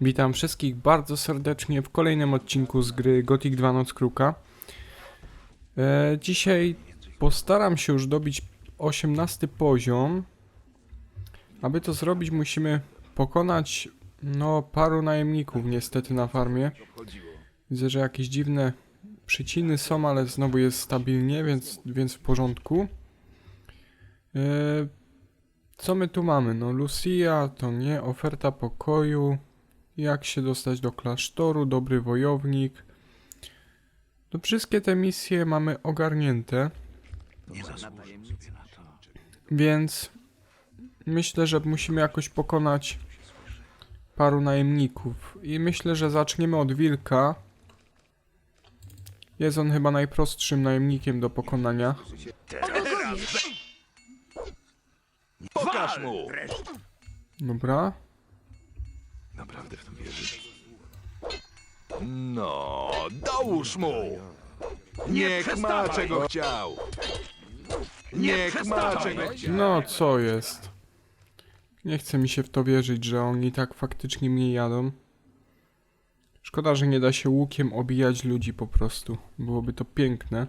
Witam wszystkich bardzo serdecznie w kolejnym odcinku z gry Gothic 2 Noc Kruka. E, dzisiaj postaram się już dobić 18 poziom. Aby to zrobić musimy pokonać no paru najemników niestety na farmie. Widzę, że jakieś dziwne przyciny są, ale znowu jest stabilnie, więc, więc w porządku. E, co my tu mamy? No Lucia to nie, oferta pokoju. Jak się dostać do klasztoru, dobry wojownik. To wszystkie te misje mamy ogarnięte. Więc myślę, że musimy jakoś pokonać paru najemników. I myślę, że zaczniemy od wilka. Jest on chyba najprostszym najemnikiem do pokonania. Pokaż mu! Dobra. Naprawdę w to wierzysz? No, dołóż mu! Niech ma czego chciał! Niech ma czego chciał! No, co jest? Nie chce mi się w to wierzyć, że oni tak faktycznie mnie jadą. Szkoda, że nie da się łukiem obijać ludzi po prostu. Byłoby to piękne.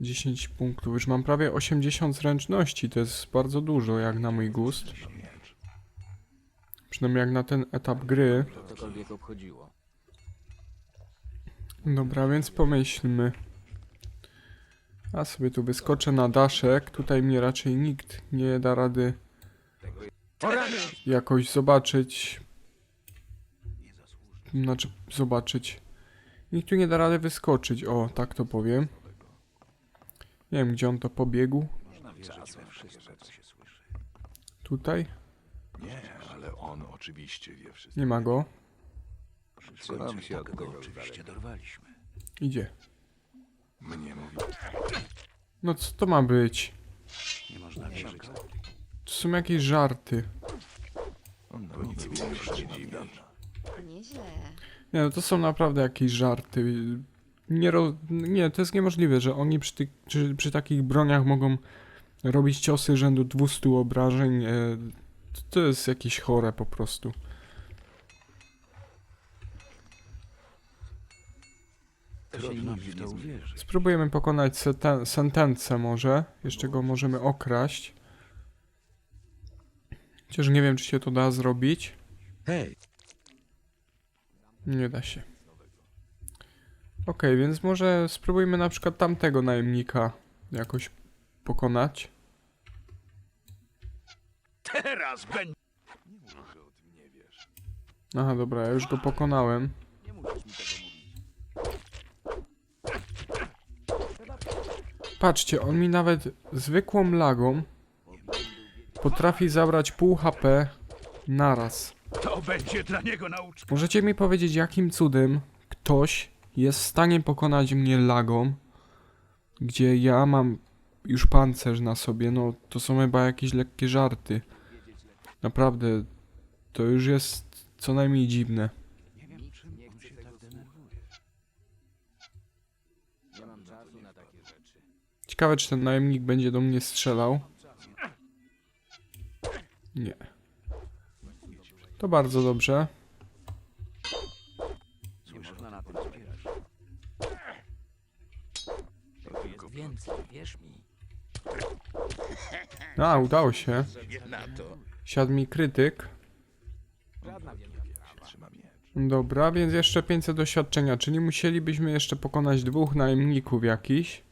10 punktów. Już mam prawie 80 zręczności. To jest bardzo dużo, jak na mój gust. Przynajmniej jak na ten etap gry. cokolwiek obchodziło. Dobra, więc pomyślmy. A sobie tu wyskoczę na daszek. Tutaj mnie raczej nikt nie da rady jakoś zobaczyć. Znaczy, zobaczyć. Nikt tu nie da rady wyskoczyć. O, tak to powiem. Nie wiem, gdzie on to pobiegł. Tutaj? Nie, ale on oczywiście wie wszystko. Nie ma go. Trzymam się od go oczywiście dorwaliśmy. Idzie. Mnie mówi. No co to ma być? Nie można wierzyć. To są jakieś żarty. To nic mi się nie dziwi. Nieźle. Nie, no to są naprawdę jakieś żarty. Nie, ro... nie to jest niemożliwe, że oni przy, tych, przy, przy takich broniach mogą robić ciosy rzędu 200 obrażeń. E, to- jest jakieś chore po prostu. Trudno mi w to uwierzyć. Spróbujemy pokonać seten- sentencę może. Jeszcze go możemy okraść. Chociaż nie wiem, czy się to da zrobić. Hej! Nie da się. Okej, więc może spróbujmy na przykład tamtego najemnika jakoś pokonać. Teraz będzie! Aha, dobra, ja już go pokonałem. Patrzcie, on mi nawet zwykłą lagą potrafi zabrać pół HP naraz. To będzie dla niego nauczka. Możecie mi powiedzieć, jakim cudem ktoś jest w stanie pokonać mnie lagą, gdzie ja mam już pancerz na sobie? No, to są chyba jakieś lekkie żarty. Naprawdę, to już jest co najmniej dziwne. Ciekawe, czy ten najemnik będzie do mnie strzelał. Nie. To bardzo dobrze. Na. A, udało się. Siadł mi krytyk. Dobra, więc jeszcze 500 doświadczenia, czyli musielibyśmy jeszcze pokonać dwóch najemników jakiś.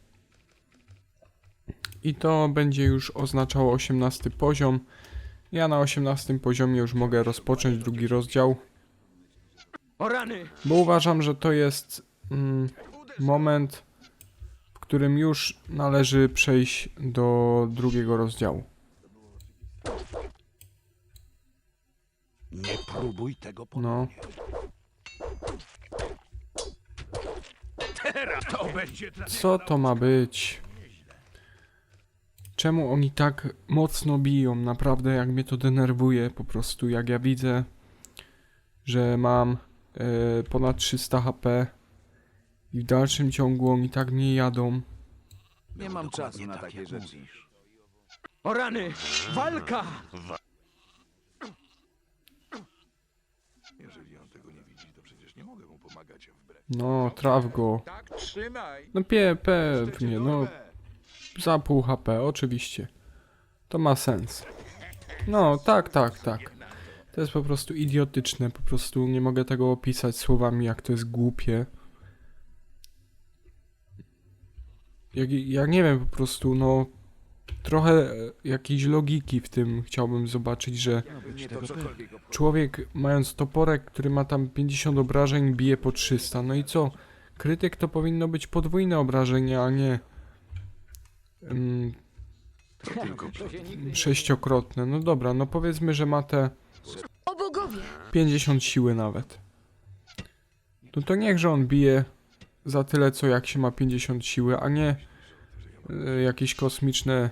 I to będzie już oznaczało 18 poziom. Ja na 18 poziomie już mogę rozpocząć drugi rozdział. Bo uważam, że to jest mm, moment, w którym już należy przejść do drugiego rozdziału. Nie próbuj tego po... No. Teraz to będzie dla Co to ma być? Czemu oni tak mocno biją? Naprawdę, jak mnie to denerwuje po prostu. Jak ja widzę, że mam e, ponad 300 HP i w dalszym ciągu oni tak mnie jadą. Nie mam czasu na takie rzeczy. O rany! Walka! No, traf go. Tak, trzymaj. No pie, pewnie, no. Za pół HP, oczywiście. To ma sens. No, tak, tak, tak. To jest po prostu idiotyczne, po prostu nie mogę tego opisać słowami, jak to jest głupie. Jak, ja nie wiem, po prostu, no. Trochę e, jakiejś logiki w tym chciałbym zobaczyć, że człowiek mając toporek, który ma tam 50 obrażeń, bije po 300. No i co? Krytyk to powinno być podwójne obrażenie, a nie ym, sześciokrotne. No dobra, no powiedzmy, że ma te O bogowie! 50 siły nawet. No to niechże on bije za tyle, co jak się ma 50 siły, a nie jakieś kosmiczne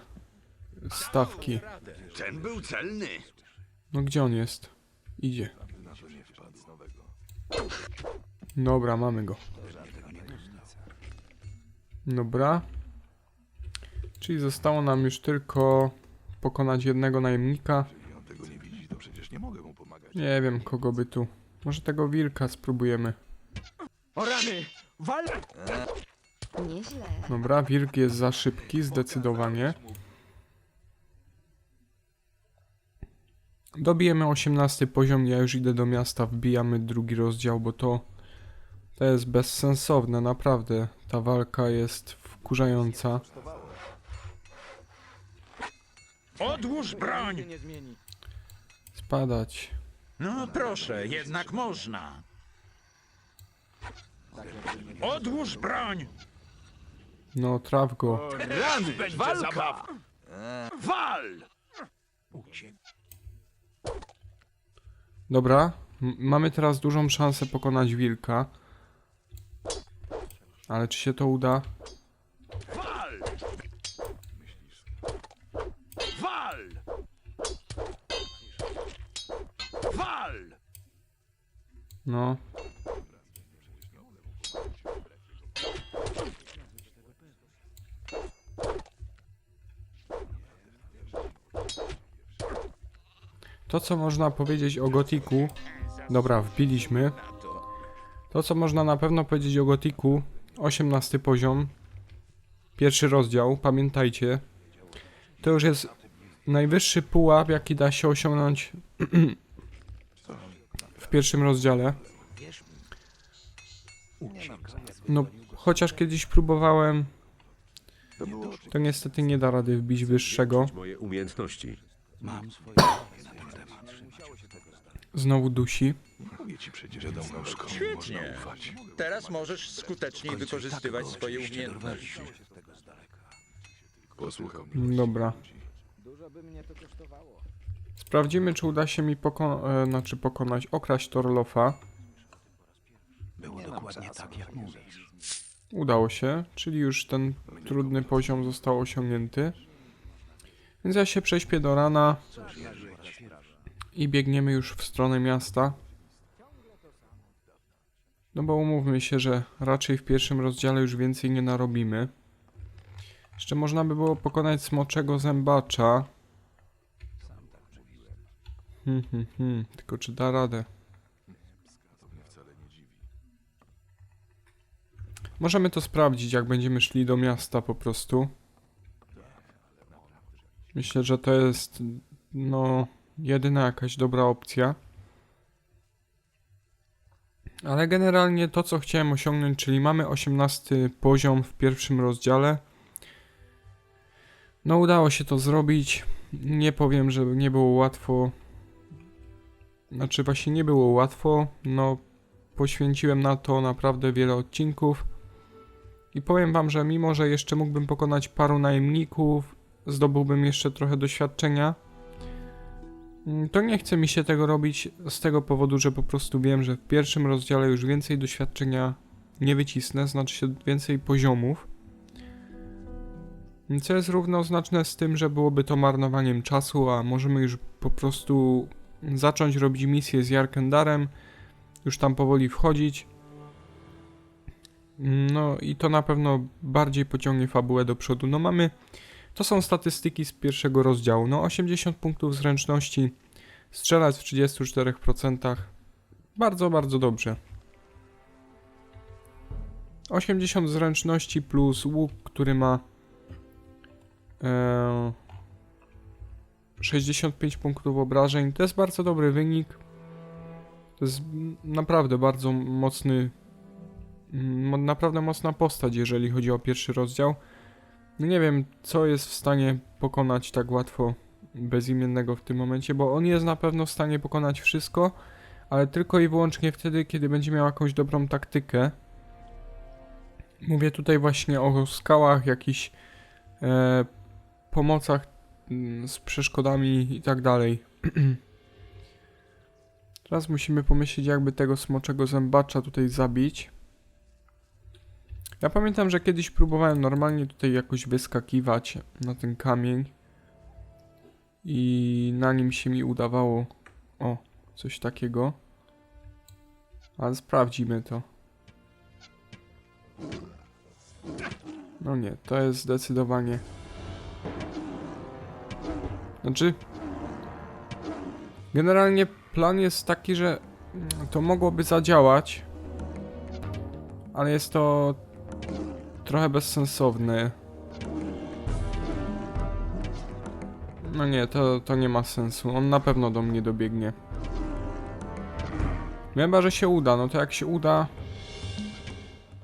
stawki. Ten był celny. No gdzie on jest? Idzie. Dobra, mamy go. Dobra. Czyli zostało nam już tylko pokonać jednego najemnika. Nie wiem, kogo by tu. Może tego wilka spróbujemy. O rany! Wal! Nieźle. Dobra, wilk jest za szybki, zdecydowanie. Dobijemy 18 poziom, ja już idę do miasta, wbijamy drugi rozdział, bo to, to jest bezsensowne, naprawdę. Ta walka jest wkurzająca. Odłóż broń! Spadać. No proszę, jednak można. Odłóż broń! No, traf go. Rany! Walka! Wal! Dobra, m- mamy teraz dużą szansę pokonać wilka. Ale czy się to uda? Wal! Wal! Wal! No. To, co można powiedzieć o Gotiku. Dobra, wbiliśmy. To, co można na pewno powiedzieć o Gotiku. 18 poziom. Pierwszy rozdział, pamiętajcie. To już jest najwyższy pułap, jaki da się osiągnąć w pierwszym rozdziale. No, chociaż kiedyś próbowałem, to niestety nie da rady wbić wyższego. moje umiejętności. Znowu dusi. Świetnie. Teraz możesz skuteczniej wykorzystywać swoje umiejętności. Dobra. Sprawdzimy, czy uda się mi poko e, znaczy pokonać, okraść Torlofa. Było dokładnie tak, jak mówisz. Udało się, czyli już ten trudny poziom został osiągnięty. Więc ja się prześpię do rana i biegniemy już w stronę miasta. No bo umówmy się, że raczej w pierwszym rozdziale już więcej nie narobimy. Jeszcze można by było pokonać smoczego zębacza. Hmm, hmm, hmm. Tylko czy da radę? Możemy to sprawdzić, jak będziemy szli do miasta po prostu. Myślę, że to jest, no, jedyna jakaś dobra opcja. Ale generalnie to, co chciałem osiągnąć, czyli mamy 18 poziom w pierwszym rozdziale. No, udało się to zrobić. Nie powiem, że nie było łatwo. Znaczy, właśnie nie było łatwo. No, poświęciłem na to naprawdę wiele odcinków. I powiem wam, że mimo, że jeszcze mógłbym pokonać paru najemników, zdobyłbym jeszcze trochę doświadczenia, to nie chce mi się tego robić z tego powodu, że po prostu wiem, że w pierwszym rozdziale już więcej doświadczenia nie wycisnę, znaczy się więcej poziomów. Co jest równoznaczne z tym, że byłoby to marnowaniem czasu, a możemy już po prostu zacząć robić misję z Jarkendarem, już tam powoli wchodzić. No i to na pewno bardziej pociągnie fabułę do przodu. No mamy, to są statystyki z pierwszego rozdziału. No 80 punktów zręczności, strzelać w 34%. Bardzo, bardzo dobrze. 80 zręczności plus łuk, który ma e, 65 punktów obrażeń. To jest bardzo dobry wynik. To jest naprawdę bardzo mocny, naprawdę mocna postać, jeżeli chodzi o pierwszy rozdział. No nie wiem, co jest w stanie pokonać tak łatwo bezimiennego w tym momencie, bo on jest na pewno w stanie pokonać wszystko, ale tylko i wyłącznie wtedy, kiedy będzie miał jakąś dobrą taktykę. Mówię tutaj właśnie o skałach, jakichś e, pomocach mm, z przeszkodami i tak dalej. Teraz musimy pomyśleć, jakby tego smoczego zębacza tutaj zabić. Ja pamiętam, że kiedyś próbowałem normalnie tutaj jakoś wyskakiwać na ten kamień i na nim się mi udawało o, coś takiego. Ale sprawdzimy to. No nie, to jest zdecydowanie. Znaczy. Generalnie plan jest taki, że to mogłoby zadziałać. Ale jest to trochę bezsensowne. No nie, to, to nie ma sensu. On na pewno do mnie dobiegnie. Chyba, że się uda. No to jak się uda,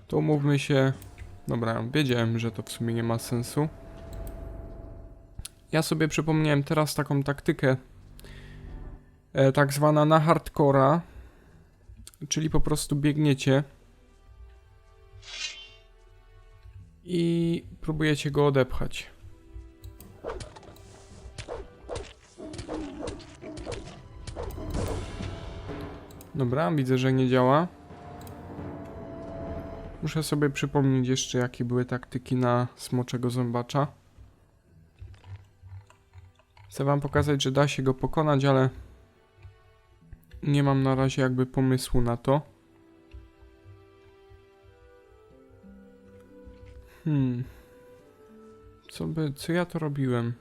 to umówmy się. Dobra, wiedziałem, że to w sumie nie ma sensu. Ja sobie przypomniałem teraz taką taktykę, e, tak zwana na hardcora, czyli po prostu biegniecie i próbujecie go odepchać. Dobra, widzę, że nie działa. Muszę sobie przypomnieć jeszcze, jakie były taktyki na smoczego zębacza. Chcę wam pokazać, że da się go pokonać, ale nie mam na razie jakby pomysłu na to. Hmm. Co by, co ja to robiłem?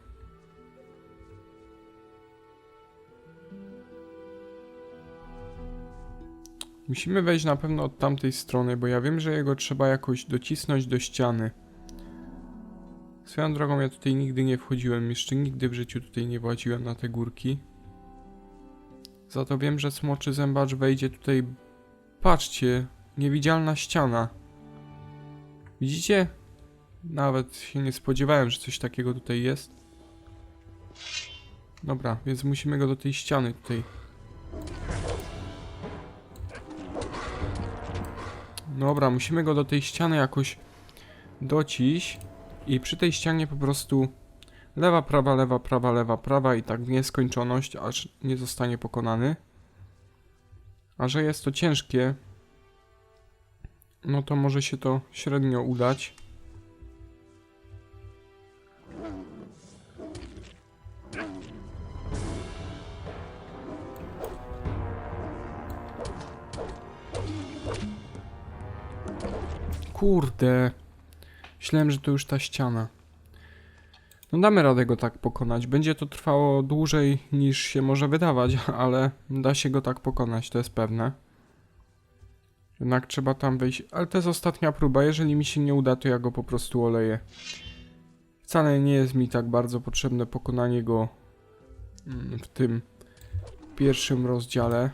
Musimy wejść na pewno od tamtej strony, bo ja wiem, że jego trzeba jakoś docisnąć do ściany. Swoją drogą ja tutaj nigdy nie wchodziłem, jeszcze nigdy w życiu tutaj nie właziłem na te górki. Za to wiem, że smoczy zębacz wejdzie tutaj... Patrzcie, niewidzialna ściana. Widzicie? Nawet się nie spodziewałem, że coś takiego tutaj jest. Dobra, więc musimy go do tej ściany tutaj. Dobra, musimy go do tej ściany jakoś docić i przy tej ścianie po prostu lewa, prawa, lewa, prawa, lewa, prawa i tak w nieskończoność, aż nie zostanie pokonany. A że jest to ciężkie, no to może się to średnio udać. Kurde. Myślałem, że to już ta ściana. No damy radę go tak pokonać. Będzie to trwało dłużej niż się może wydawać, ale da się go tak pokonać, to jest pewne. Jednak trzeba tam wejść. Ale to jest ostatnia próba. Jeżeli mi się nie uda, to ja go po prostu oleję. Wcale nie jest mi tak bardzo potrzebne pokonanie go mm, w tym pierwszym rozdziale.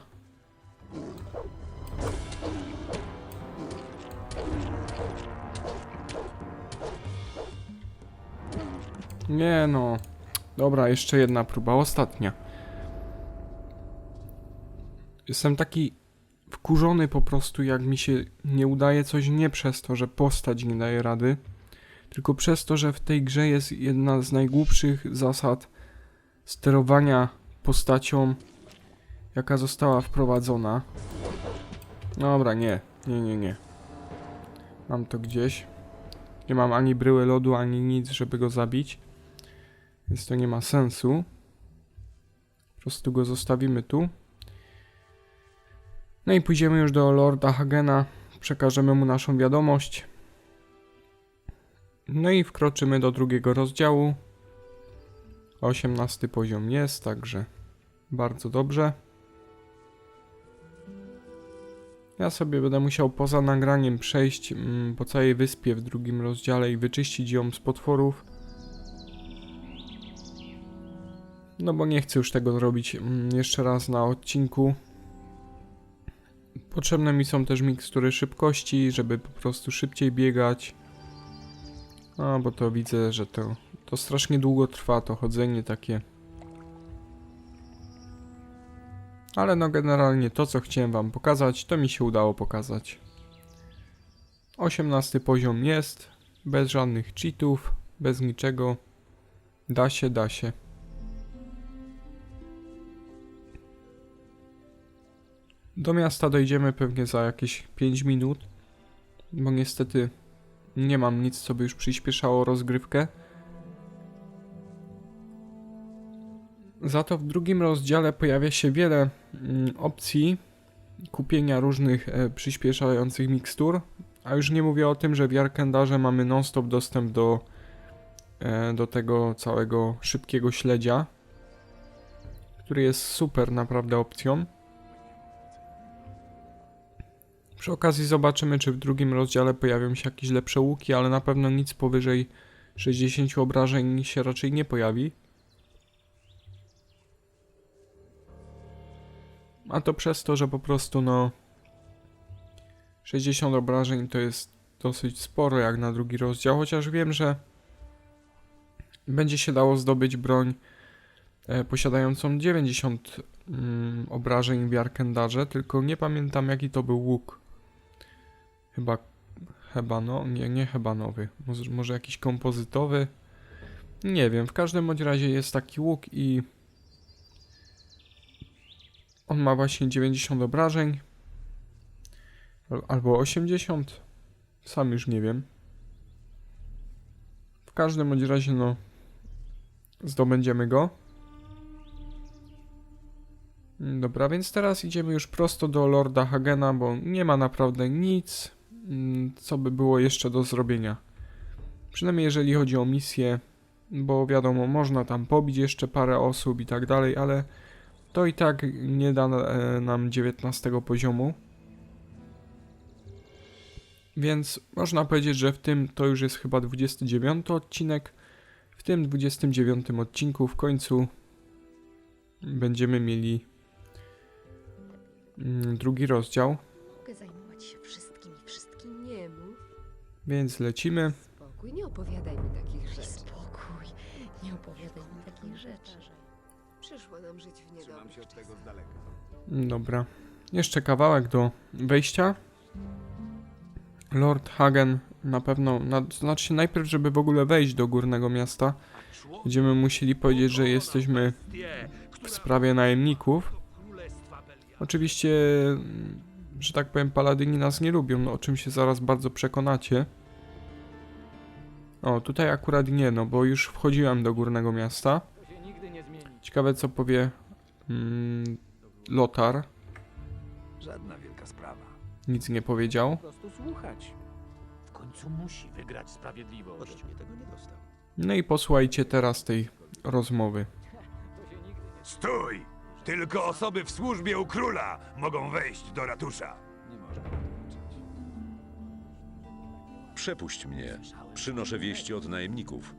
Nie no. Dobra, jeszcze jedna próba, ostatnia. Jestem taki wkurzony po prostu, jak mi się nie udaje coś nie przez to, że postać nie daje rady, tylko przez to, że w tej grze jest jedna z najgłupszych zasad sterowania postacią, jaka została wprowadzona. Dobra, nie, nie, nie, nie. Mam to gdzieś. Nie mam ani bryły lodu, ani nic, żeby go zabić. Więc to nie ma sensu. Po prostu go zostawimy tu. No i pójdziemy już do Lorda Hagena. Przekażemy mu naszą wiadomość. No i wkroczymy do drugiego rozdziału. 18 poziom jest, także bardzo dobrze. Ja sobie będę musiał poza nagraniem przejść mm, po całej wyspie w drugim rozdziale i wyczyścić ją z potworów. No bo nie chcę już tego robić mm, jeszcze raz na odcinku. Potrzebne mi są też mikstury szybkości, żeby po prostu szybciej biegać. A, bo to widzę, że to, to strasznie długo trwa, to chodzenie takie. Ale no generalnie to, co chciałem wam pokazać, to mi się udało pokazać. 18 poziom jest, bez żadnych cheatów, bez niczego. Da się, da się. Do miasta dojdziemy pewnie za jakieś 5 minut, bo niestety nie mam nic, co by już przyspieszało rozgrywkę. Za to w drugim rozdziale pojawia się wiele mm, opcji kupienia różnych e, przyspieszających mikstur, a już nie mówię o tym, że w Jarkendarze mamy non-stop dostęp do, e, do tego całego szybkiego śledzia, który jest super naprawdę opcją. Przy okazji zobaczymy, czy w drugim rozdziale pojawią się jakieś lepsze łuki, ale na pewno nic powyżej 60 obrażeń się raczej nie pojawi. A to przez to, że po prostu no 60 obrażeń to jest dosyć sporo jak na drugi rozdział, chociaż wiem, że będzie się dało zdobyć broń e, posiadającą 90 mm, obrażeń w Jarkendarze, tylko nie pamiętam jaki to był łuk. Chyba chyba no, nie, nie chyba nowy. Może, może jakiś kompozytowy. Nie wiem, w każdym bądź razie jest taki łuk i on ma właśnie 90 obrażeń. Al- Albo 80. Sam już nie wiem. W każdym bądź razie, no. Zdobędziemy go. Dobra, więc teraz idziemy już prosto do Lorda Hagena, bo nie ma naprawdę nic, co by było jeszcze do zrobienia. Przynajmniej jeżeli chodzi o misję, bo wiadomo, można tam pobić jeszcze parę osób i tak dalej, ale to i tak nie da e, nam 19 poziomu. Więc można powiedzieć, że w tym to już jest chyba 29 odcinek. W tym 29 odcinku w końcu będziemy mieli mm, drugi rozdział, Mogę zajmować się wszystkim. Więc lecimy. Spokój, nie opowiadaj mi takich rzeczy. Spokój, nie opowiadaj mi takich rzeczy. Przyszło nam żyć w niedobrych czasach. Dobra. Jeszcze kawałek do wejścia. Lord Hagen na pewno, na, znaczy się najpierw, żeby w ogóle wejść do górnego miasta, będziemy musieli powiedzieć, że jesteśmy w sprawie najemników. Oczywiście, że tak powiem, paladyni nas nie lubią, no, o czym się zaraz bardzo przekonacie. O, tutaj akurat nie, no bo już wchodziłem do górnego miasta. Ciekawe co powie mm, Lotar. Żadna wielka sprawa. Nic nie powiedział. Po prostu słuchać. W końcu musi wygrać sprawiedliwość. No i posłuchajcie teraz tej rozmowy. Stój! Tylko osoby w służbie u króla mogą wejść do ratusza. Przepuść mnie. Przynoszę wieści od najemników.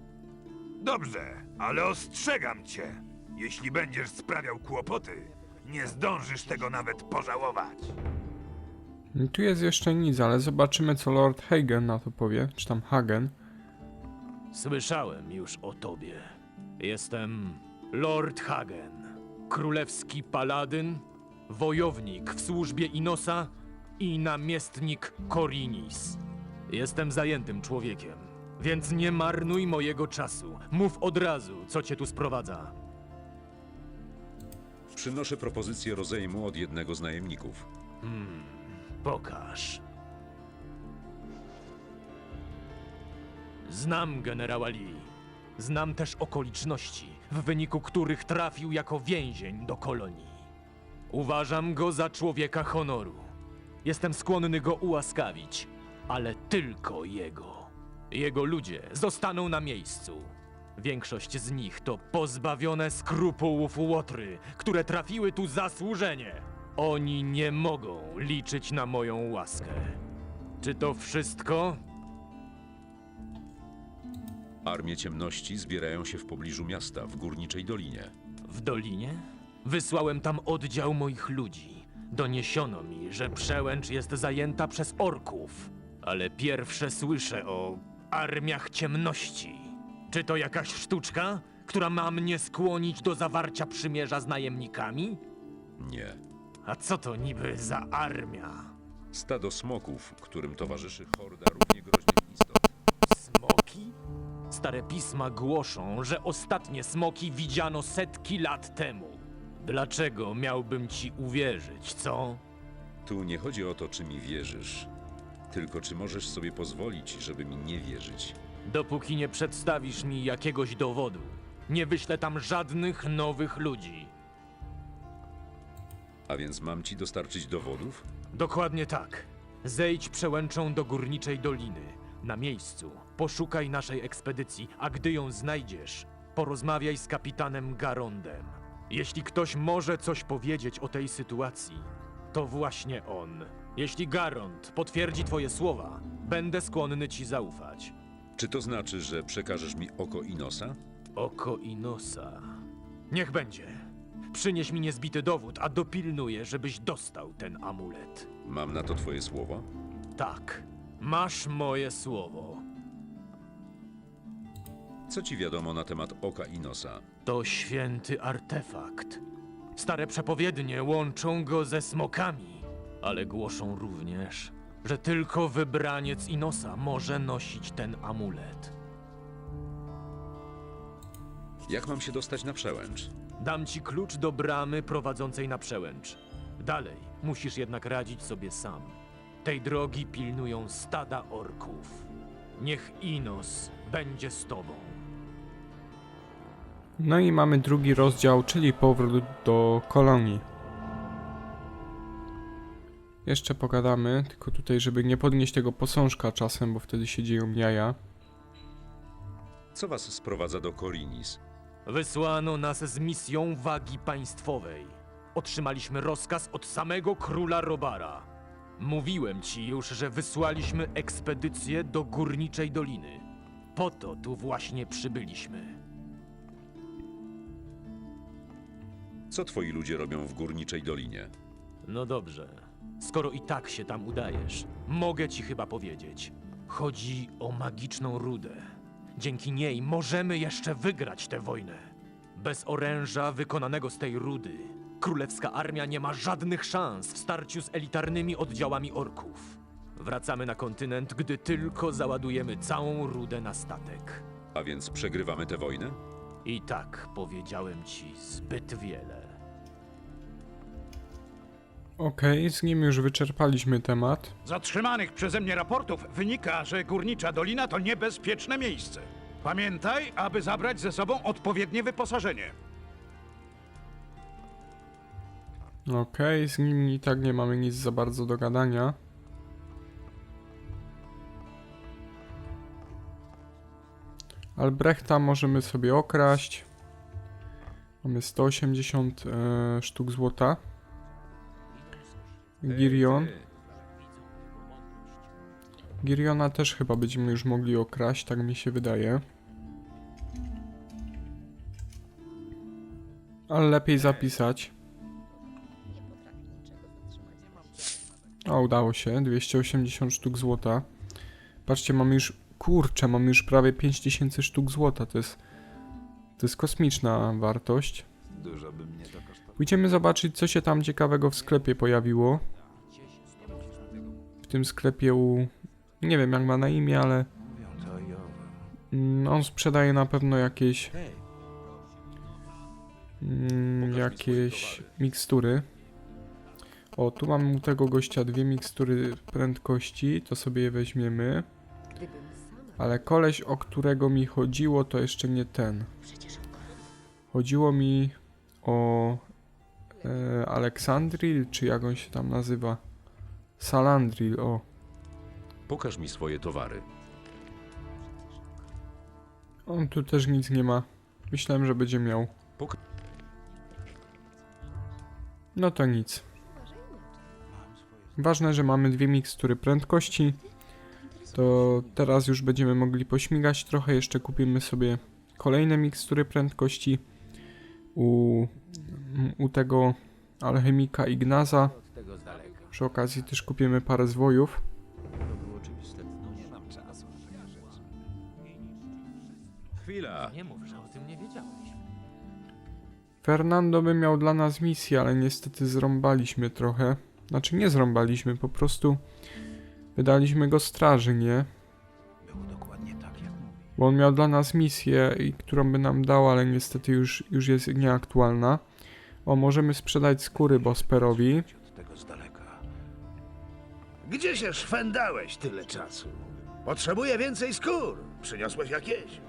Dobrze, ale ostrzegam cię. Jeśli będziesz sprawiał kłopoty, nie zdążysz tego nawet pożałować. Tu jest jeszcze nic, ale zobaczymy co Lord Hagen na to powie, czy tam Hagen. Słyszałem już o tobie. Jestem Lord Hagen, królewski paladyn, wojownik w służbie Inosa i namiestnik Korinis. Jestem zajętym człowiekiem, więc nie marnuj mojego czasu. Mów od razu, co cię tu sprowadza. Przynoszę propozycję rozejmu od jednego z najemników. Pokaż. Znam generała Lee. Znam też okoliczności, w wyniku których trafił jako więzień do kolonii. Uważam go za człowieka honoru. Jestem skłonny go ułaskawić, ale tylko jego. Jego ludzie zostaną na miejscu. Większość z nich to pozbawione skrupułów łotry, które trafiły tu zasłużenie. Oni nie mogą liczyć na moją łaskę. Czy to wszystko? Armie ciemności zbierają się w pobliżu miasta, w górniczej dolinie. W dolinie? Wysłałem tam oddział moich ludzi. Doniesiono mi, że przełęcz jest zajęta przez orków. Ale pierwsze słyszę o armiach ciemności. Czy to jakaś sztuczka, która ma mnie skłonić do zawarcia przymierza z najemnikami? Nie. A co to niby za armia? Stado smoków, którym towarzyszy horda równie groźnych istot. Smoki? Stare pisma głoszą, że ostatnie smoki widziano setki lat temu. Dlaczego miałbym ci uwierzyć, co? Tu nie chodzi o to, czy mi wierzysz, tylko czy możesz sobie pozwolić, żeby mi nie wierzyć. Dopóki nie przedstawisz mi jakiegoś dowodu, nie wyślę tam żadnych nowych ludzi. A więc mam ci dostarczyć dowodów? Dokładnie tak. Zejdź przełęczą do górniczej doliny. Na miejscu poszukaj naszej ekspedycji, a gdy ją znajdziesz, porozmawiaj z kapitanem Garondem. Jeśli ktoś może coś powiedzieć o tej sytuacji, to właśnie on. Jeśli Garond potwierdzi twoje słowa, będę skłonny ci zaufać. Czy to znaczy, że przekażesz mi oko Inosa? Oko i nosa. Niech będzie. Przynieś mi niezbity dowód, a dopilnuję, żebyś dostał ten amulet. Mam na to twoje słowo? Tak, masz moje słowo. Co ci wiadomo na temat oka Inosa? To święty artefakt. Stare przepowiednie łączą go ze smokami, ale głoszą również, że tylko wybraniec Inosa może nosić ten amulet. Jak mam się dostać na przełęcz? Dam ci klucz do bramy prowadzącej na przełęcz. Dalej musisz jednak radzić sobie sam. Tej drogi pilnują stada orków. Niech Inos będzie z tobą. No i mamy drugi rozdział, czyli powrót do kolonii. Jeszcze pogadamy, tylko tutaj, żeby nie podnieść tego posążka czasem, bo wtedy się dzieją jaja. Co was sprowadza do Korinis? Wysłano nas z misją wagi państwowej. Otrzymaliśmy rozkaz od samego króla Robara. Mówiłem ci już, że wysłaliśmy ekspedycję do górniczej doliny. Po to tu właśnie przybyliśmy. Co twoi ludzie robią w górniczej dolinie? No dobrze. Skoro i tak się tam udajesz, mogę ci chyba powiedzieć. Chodzi o magiczną rudę. Dzięki niej możemy jeszcze wygrać tę wojnę. Bez oręża wykonanego z tej rudy, królewska armia nie ma żadnych szans w starciu z elitarnymi oddziałami orków. Wracamy na kontynent, gdy tylko załadujemy całą rudę na statek. A więc przegrywamy tę wojnę? I tak powiedziałem ci zbyt wiele. Okej, z nim już wyczerpaliśmy temat. Z otrzymanych przeze mnie raportów wynika, że Górnicza Dolina to niebezpieczne miejsce. Pamiętaj, aby zabrać ze sobą odpowiednie wyposażenie. Okej, z nim i tak nie mamy nic za bardzo do gadania. Albrechta możemy sobie okraść. Mamy 180 e, sztuk złota. Girion. Giriona też chyba będziemy już mogli okraść, tak mi się wydaje. Ale lepiej zapisać. O, udało się. 280 sztuk złota. Patrzcie, mamy już... Kurczę, mamy już prawie 5000 sztuk złota. To jest... To jest kosmiczna wartość. Dużo by mnie to kosztowało. Pójdziemy zobaczyć, co się tam ciekawego w sklepie pojawiło. W tym sklepie u... Nie wiem, jak ma na imię, ale... Mm, On sprzedaje na pewno jakieś... Mm, jakieś mikstury. O, tu mamy u tego gościa dwie mikstury prędkości, to sobie je weźmiemy. Ale koleś, o którego mi chodziło, to jeszcze nie ten. Chodziło mi o e, Aleksandril, czy jak on się tam nazywa? Salandril, o. Pokaż mi swoje towary. On tu też nic nie ma. Myślałem, że będzie miał. No to nic. Ważne, że mamy dwie mikstury prędkości. To teraz już będziemy mogli pośmigać trochę. Jeszcze kupimy sobie kolejne mikstury prędkości u, u tego alchemika Ignaza. Przy okazji też kupimy parę zwojów. Chwila! Nie mów, że o tym nie wiedziałeś. Fernando by miał dla nas misję, ale niestety zrąbaliśmy trochę. Znaczy nie zrąbaliśmy, po prostu wydaliśmy go straży, nie? Było dokładnie tak, jak mówi. Bo on miał dla nas misję, i którą by nam dał, ale niestety już, już jest nieaktualna. O, możemy sprzedać skóry Bosperowi. Od tego z daleka. Gdzie się szwendałeś tyle czasu? Potrzebuję więcej skór. Przyniosłeś jakieś?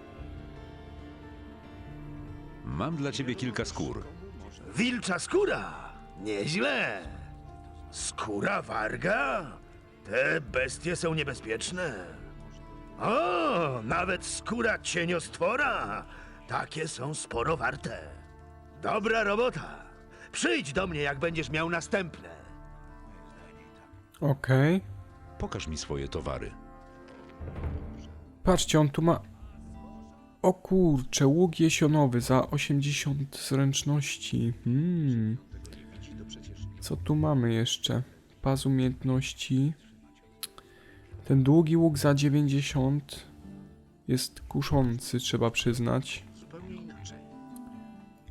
Mam dla ciebie kilka skór. Wilcza skóra. Nieźle. Skóra warga? Te bestie są niebezpieczne. O, nawet skóra cieniostwora. Takie są sporo warte. Dobra robota. Przyjdź do mnie, jak będziesz miał następne. Okej. Pokaż mi swoje towary. Patrzcie, on tu ma... O kurcze, łuk jesionowy za 80 zręczności. Hmm. Co tu mamy jeszcze? Pas umiejętności. Ten długi łuk za 90 jest kuszący, trzeba przyznać.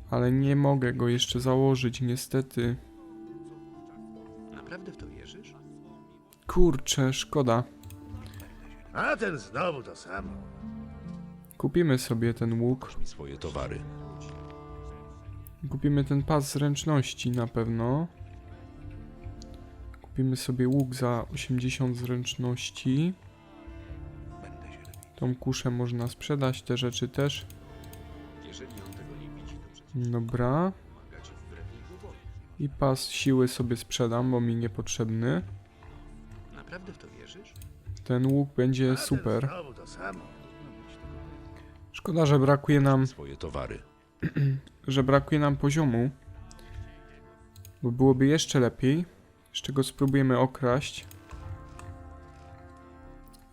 Ale nie mogę go jeszcze założyć, niestety. Kurczę, szkoda. A ten znowu to samo. Kupimy sobie ten łuk. Mi swoje towary. Kupimy ten pas zręczności na pewno. Kupimy sobie łuk za 80 zręczności. Tą kuszę można sprzedać, te rzeczy też. Dobra. I pas siły sobie sprzedam, bo mi niepotrzebny. Naprawdę w to wierzysz? Ten łuk będzie super. Znowu to samo. Szkoda, że brakuje nam, Swoje towary. że brakuje nam poziomu. Bo byłoby jeszcze lepiej. Jeszcze go spróbujemy okraść.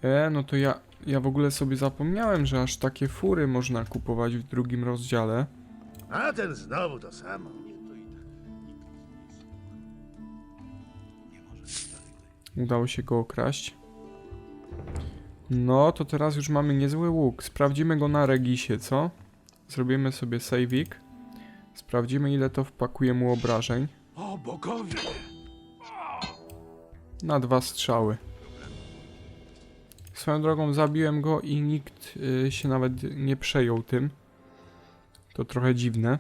E, no to ja, ja w ogóle sobie zapomniałem, że aż takie fury można kupować w drugim rozdziale. A ten znowu to samo. Udało się go okraść. No, to teraz już mamy niezły łuk. Sprawdzimy go na Regisie, co? Zrobimy sobie saveik. Sprawdzimy, ile to wpakuje mu obrażeń. O bogowie! Na dwa strzały. Swoją drogą zabiłem go i nikt y, się nawet nie przejął tym. To trochę dziwne.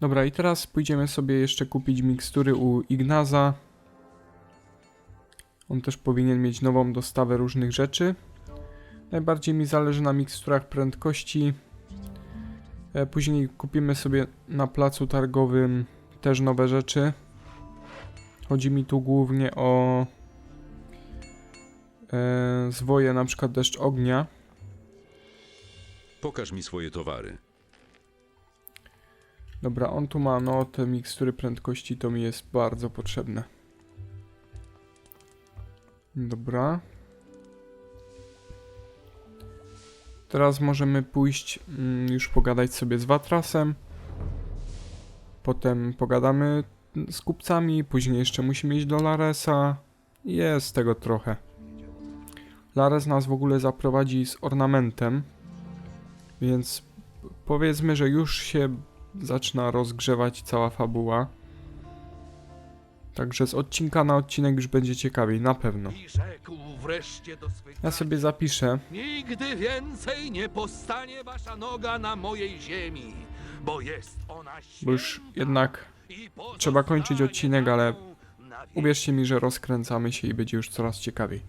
Dobra, i teraz pójdziemy sobie jeszcze kupić mikstury u Ignaza. On też powinien mieć nową dostawę różnych rzeczy. Najbardziej mi zależy na miksturach prędkości. E, Później kupimy sobie na placu targowym też nowe rzeczy. Chodzi mi tu głównie o e, zwoje, na przykład deszcz ognia. Pokaż mi swoje towary. Dobra, on tu ma, no te mikstury prędkości to mi jest bardzo potrzebne. Dobra. Teraz możemy pójść mm, już pogadać sobie z Watrasem. Potem pogadamy z kupcami, później jeszcze musimy iść do Laresa. Jest tego trochę. Lares nas w ogóle zaprowadzi z ornamentem, więc powiedzmy, że już się zaczyna rozgrzewać cała fabuła. Także z odcinka na odcinek już będzie ciekawiej, na pewno. Ja sobie zapiszę. Nigdy więcej nie postanie wasza noga na mojej ziemi, bo jest ona Bo już jednak trzeba kończyć odcinek, ale uwierzcie mi, że rozkręcamy się i będzie już coraz ciekawiej.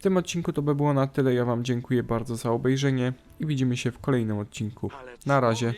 W tym odcinku to by było na tyle. Ja Wam dziękuję bardzo za obejrzenie i widzimy się w kolejnym odcinku. Na razie.